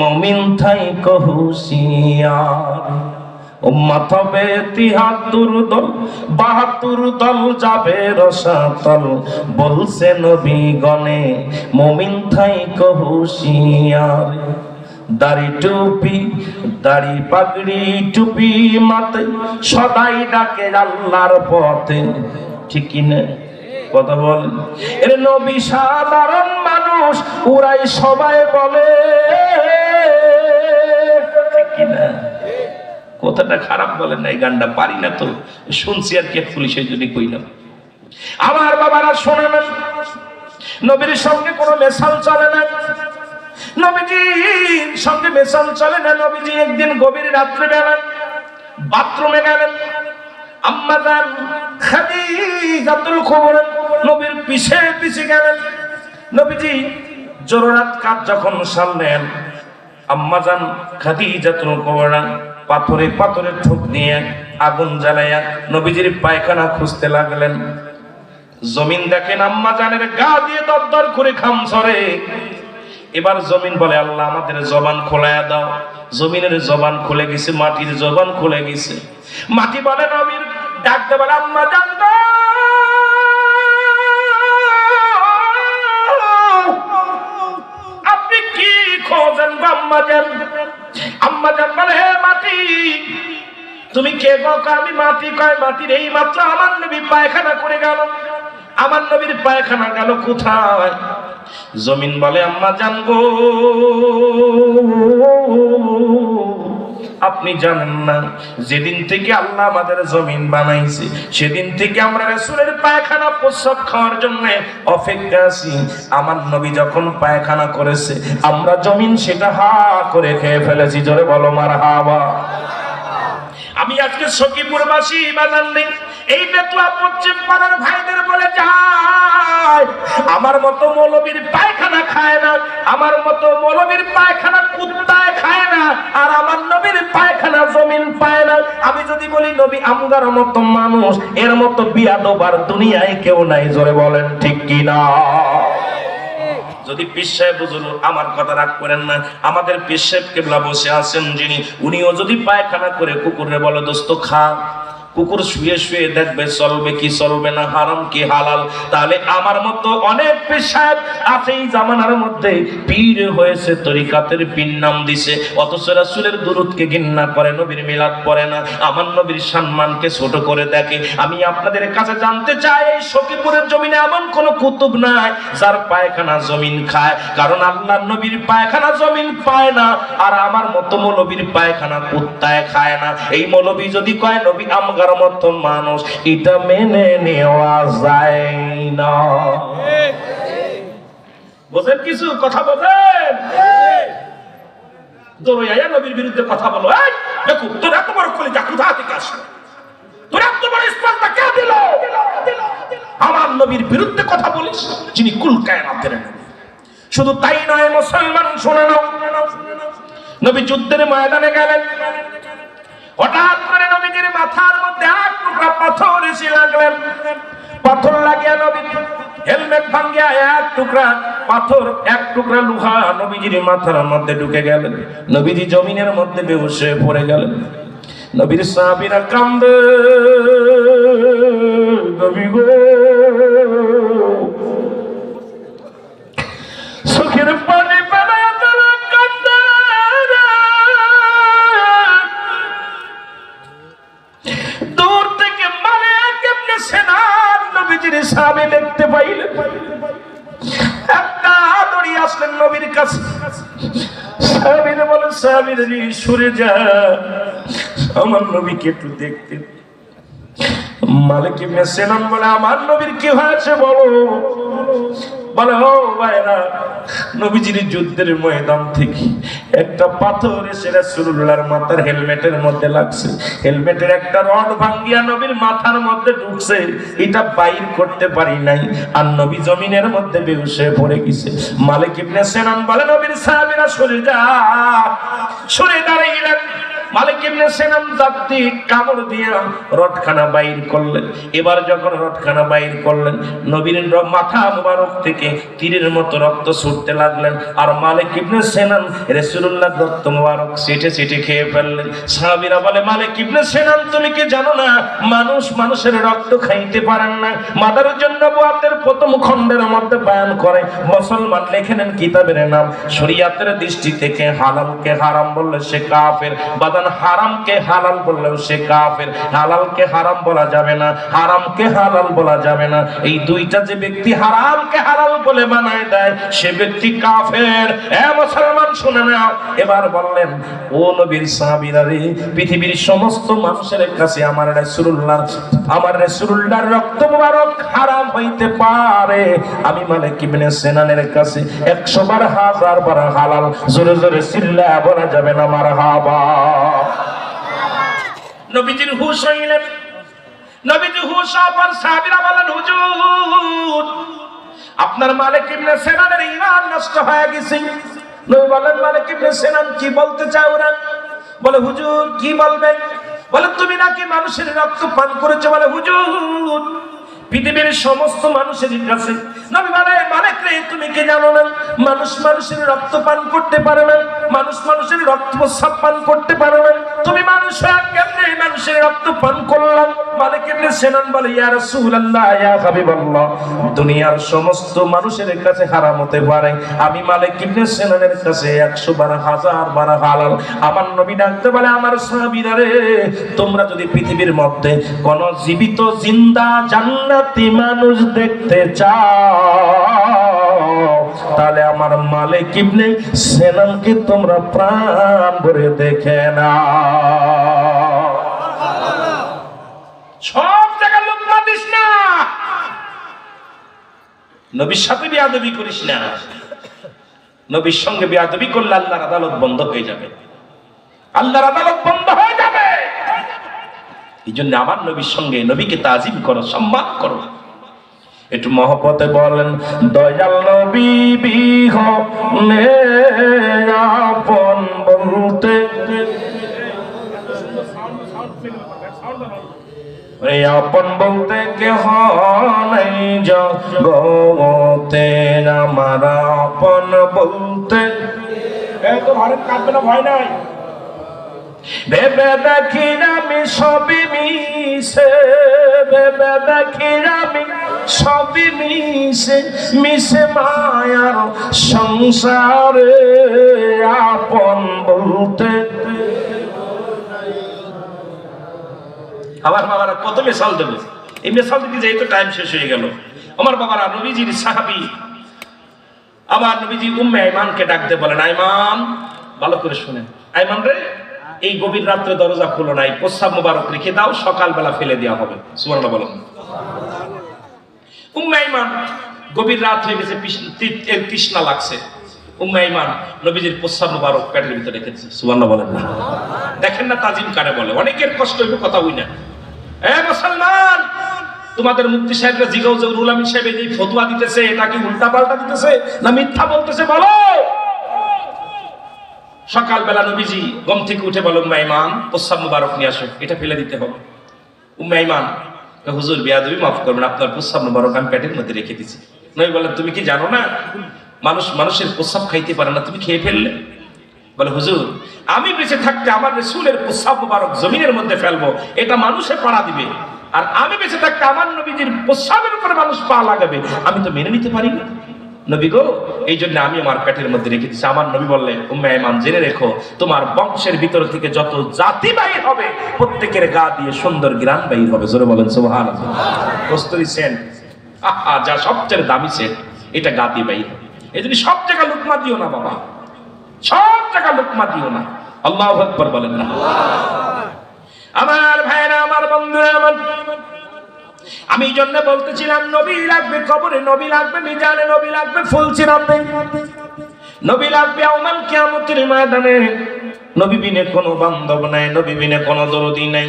মমিন থাই কহুশিয়ার উম্মত হবে তিহাত্তর দল, বাহাত্তর দল যাবে রসাতল, বলছে নবী গণে মমিন থাই কহুশিয়ার দাড়ি টুপি, দাড়ি পাগড়ি, টুপি মাতে, সদাই ডাকে আল্লাহর পথে। ঠিক কি না? কথা বলেন। এর নবী মানুষ, ওরাই সবাই বলে কথাটা খারাপ বলেন না এই গানটা পারি না তো। শুনছি আর কে পুলিশের জন্য কইলাম আমার বাবারা শোনে না। নবীর সঙ্গে কোনো মেশাল চলে না। নবীজির সঙ্গে মেশাল চলে না। নবীজি একদিন গভীর রাত্রে বেলা বাথরুমে গেলেন। আম্মা যান খাদিজাতুল কুবরা নবীর পিছে পিছে গেলেন। নবীজি জোরাত কাজ যখন সামলেন আম্মা যান খাদিজাতুল কুবরা পাথরে পাথরে ঠুক দিয়ে আগুন জ্বালাইয়া নবীজির পায়খানা খুঁজতে লাগলেন। জমিন দেখেন আম্মা জানের গা দিয়ে দরদর করে খাম সরে এবার জমিন বলে, আল্লাহ আমাদের জবান খোলায়া দাও। জমিনের জবান খুলে গেছে, মাটির জবান খুলে গেছে। মাটি বলে, নবীর ডাকতে বলে আম্মা জান মাটি। তুমি কে গো? আমি মাটি? কয় মাটির? এই মাত্র আমার নবী পায়খানা করে গেল। আমার নবীর পায়খানা গেল কোথায়? জমিন বলে আম্মা জানগো আপনি জানেন না, যেদিন থেকে আল্লাহ আমাদের জমিন বানাইছে, সেদিন থেকে আমরা রাসূলের পায়খানা প্রস্রাব খাওয়ার জন্য অপেক্ষা আছি। আমার নবী যখন পায়খানা করেছে, আমরা জমিন সেটা হা করে খেয়ে ফেলেছি। জোরে বলো মার হাওয়া আমি আজকে সখীপুরবাসী বাজার নেই। এই বেতলা পশ্চিম পাড়ার ভাইদের বলে যায়, আমার মতো মৌলবীর পায়খানা খায় না, আমার মতো মৌলবীর পায়খানা কুত্তায় খায় না, আর আমার নবীর পায়খানা জমিন পায় না। আমি যদি বলি, নবী আমগার মতো মানুষ, এর মতো বিয়াদবার দুনিয়ায় কেউ নাই। জোরে বলেন, ঠিক কি না যদি পীর সাহেব হুজুর আমার কথা রাগ করেন না, আমাদের পীর সাহেব কেবলা বসে আছেন যিনি, উনিও যদি পায়খানা করে কুকুরে বলো দোস্ত খা। কুকুর শুয়ে শুয়ে দেখবে চলবে কি চলবে না, হারাম কি হালাল। তাহলে আমার মতো অনেক সাহেব আছে এই জামানার মধ্যে। পীর হয়েছে, তরিকাতের পীর নাম দিছে। অথচ রাসূলের দুরুদকে ঘৃণা করে, নবীর মিলাদ পড়ে না। আমার নবীর সম্মানকে ছোট করে দেখে। আমি আপনাদের কাছে জানতে চাই, এই সখীপুরের জমিনে এমন কোন কুতুব নাই যার পায়খানা জমিন খায়। কারণ আল্লাহ নবীর পায়খানা জমিন পায় না, আর আমার মতো মৌলবীর পায়খানা কুত্তায় খায় না। এই মৌলবী যদি কয়, নবী আমগার মতো মানুষ, এটা মেনে নেওয়া যায় না। বোঝেন কিছু? কথা বোঝেন? দৌড়াইয়া নবীর বিরুদ্ধে কথা বলো। এই, দেখো, তোর এত বড় কলিজা কোথা থেকে আসলো তোর এত বড় স্পর্ধা কে দিল? আমার নবীর বিরুদ্ধে কথা শুধু তাই নয়, মুসলমান, শুনে নাও। নবী যুদ্ধের ময়দানে গেলেন। হঠাৎ করে নবীজির মাথার মধ্যে এক টুকরা পাথর এসে লাগলেন। পাথর লাগিয়া নবী হেলমেট ভাঙ্গিয়া এক টুকরা পাথর, এক টুকরা লোহা নবীজির মাথার মধ্যে ঢুকে গেলেন নবীজি জমিনের মধ্যে বেহুশ পড়ে গেলেন নবীর সাহাবীরা কান্দে, নবী গো আসলেন নবীর কাছে। সাহাবীরা বলে সাহাবীরা সরে যা। আমার নবীকে একটু দেখতে মালিক ইবনে বলে, আমার নবীর কি হয়েছে বলো? বলে, ও ভাইরা, নবীজির যুদ্ধের ময়দান থেকে একটা পাথর এসে রাসূলুল্লাহর মাথার হেলমেটের মধ্যে লাগছে। হেলমেটের একটা রড ভাঙ্গিয়া নবীর মাথার মধ্যে ঢুকছে। এটা বাইর করতে পারি নাই। আর নবী জমিনের মধ্যে বেহুশ পড়ে গেছে। মালিক ইবনে সিনান বলে, নবীর সাহাবীরা সরে যা, সরে দাঁড়াইলেন মালিক ইবনে জাতি বাইর করলেন। এবার যখন বাইর করলেন, নবীর মাথা থেকে তীরের মতো রক্ত ছুটতে লাগলেন আর মালিক ইবনে রাসূলুল্লাহ রক্ত সেটে সেটে খেয়ে ফেললেন। সাহাবীরা বলে, মালিক ইবনে তুমি কি জানো না? মানুষ মানুষের রক্ত খাইতে পারেন না। মাদার জন্য প্রথম খণ্ডের মধ্যে বয়ান করে, মুসলমান লেখে নেন কিতাবের নাম। শরিয়াতের দৃষ্টি থেকে হালালকে হারাম বললে সে কাফের। বাদান হারামকে হালাল বললেও সে কাফের। হালালকে হারাম বলা যাবে না, হারামকে হালাল বলা যাবে না। এই দুইটা যে ব্যক্তি হারামকে হালাল বলে বানায় দেয়, সে ব্যক্তি কাফের। এ মুসলমান, শুনে নাও। এবার বললেন, ও নবীর সাহাবীরা রে, পৃথিবীর সমস্ত মানুষের কাছে আমার রাসূলুল্লাহ আমার রাসূলুল্লাহর রক্ত মুবারক হারাম হইতে পারে। আমি মালিক ইবনে সেনানের কাছে 100 বার, হাজার বার হালাল, জোরে জোরে চিল্লা বলা যাবে না মারহাবা। নবীজির হুশ হইলেন নবীজি হুশ হওয়ার সাহাবীরা বলেন, হুজুর, আপনার মালিক ইবনে সেনানের ঈমান নষ্ট হয়ে গেছে। নবী বলেন, মালিক ইবনে সেনান কি বলতে চাও না? বলে, হুজুর, কি বলবেন? বলে, তুমি নাকি মানুষের রক্ত পান করেছ? বলে, হুজুর পৃথিবীর সমস্ত মানুষের কাছে। নবী বলে, মালিক রে, তুমি কি জানো না? মানুষ মানুষের রক্ত পান করতে পারে না। মানুষ মানুষের রক্ত প্রস্রাব পান করতে পারে না। বলে, ইয়া রাসূলুল্লাহ, ইয়া হাবিবাল্লাহ, দুনিয়ার সমস্ত মানুষের কাছে হারাম হতে পারে। আমি মালিক ইবনে সেনানের কাছে 100 বার হাজার বার হালাল। আমার নবী ডাকতে বলে, আমার সাহাবীরা রে, তোমরা যদি পৃথিবীর মধ্যে কোন জীবিত জিন্দা জান্নাতি মানুষ দেখতে চাও, তাহলে আমার মালিক ইবনে সেনানকে তোমরা প্রাণ ভরে দেখে না সব জায়গায় লোকমা দিস না নবীর সাথে বিয়াদবি করিস না। নবীর সঙ্গে বিয়াদবি করলে আল্লাহর আদালত বন্ধ হয়ে যাবে। আল্লাহর আদালত বন্ধ হয়ে যাবে। এই জন্য আমার নবীর সঙ্গে নবীকে তাজিম করো, সম্মান করো। একটু মহব্বতে বলেন, দয়াল নবী, বিহ আপন বলতে। আপন বলতে কেহ নাই আপন বলতে। এই ভারত কাঁদবে না ভয় নাই। ভেবে দেখি আমি সবই মিশে। ভেবে দেখি আমি সবই মিশে। মিশে মায়ার সংসারে আপন বলতে। আমার বাবারা কত মেশাল দেবে। এই মেশাল দিতে যাই তো টাইম শেষ হয়ে গেল। আমার বাবারা নবীজির সাহাবি আবার নবীজি উম্মে আইমানকে ডাকতে বলেন আইমান ভালো করে শুনেন। আইমান রে, এই গভীর রাত্রে দরজা খুলো নাই, প্রস্রাব মোবারক রেখে দাও, সকালবেলা ফেলে দেওয়া হবে। সুবর্ণ বলেন। উম্মে আইমান গভীর রাত হয়ে গেছে তৃষ্ণা লাগছে। উম্মে আইমান নবীজির প্রস্রাব মোবারক পেটের ভিতরে রেখেছে সুবর্ণ বলেন না। দেখেন না তাজিম কারে বলে। অনেকের কষ্ট কথা হই না। এ মুসলমান তোমাদের মুক্তি সাহেবরা জিগাও যে রুল আমিন সাহেব এই ফতুয়া দিতেছে, এটা কি উল্টা পাল্টা দিতেছে না মিথ্যা বলতেছে বলো? সকালবেলা নবীজি গম থেকে উঠে বলো উম্মাইমান প্রস্রাব মুবারক নিয়ে আসো, এটা ফেলে দিতে হবে। উম্মাইমান হুজুর, বিয়াদবি মাফ করবেন, আপনার প্রস্রাব মুবারক আমি প্যাটের মধ্যে রেখে দিছি। নবী বলেন, তুমি কি জানো না? মানুষ, মানুষের প্রস্রাব খাইতে পারে না, তুমি খেয়ে ফেললে। বলে, হুজুর, আমি বেঁচে থাকতে আমার রসুলের প্রস্রাব মুবারক জমিনের মধ্যে ফেলব, এটা মানুষে পাড়া দিবে। আর আমি বেঁচে থাকতে আমার নবীজির প্রস্রাবের উপরে মানুষ পা লাগাবে, আমি তো মেনে নিতে পারি না। নবী গো এই জন্য আমি আমার পেটের মধ্যে রেখে দিচ্ছি। আমার নবী বললেন উম্মে জেনে রেখো, তোমার বংশের ভিতর থেকে যত জাতি বাহির হবে, প্রত্যেকের গা দিয়ে সুন্দর গ্রাম বাহির হবে। জোরে বলেন সুবহান কস্তুরি সেন্ট আহা, যা সবচেয়ে দামি সেন্ট এটা গা দিয়ে বাহির হবে। এই জন্য সব জায়গায় লুকমা দিও না, বাবা। সব জায়গা লুকমা দিও না। আল্লাহ আকবার বলেন না। আমার আমি এই জন্য বলতেছিলাম, নবী লাগবে কবরে, নবী লাগবে মিজানে, নবী লাগবে ফুল চিরাতে। নবী লাগবে আউমাল কিয়ামতের ময়দানে। নবী বিনে কোনো বান্ধব নাই, নবী বিনে কোনো দরদি নাই।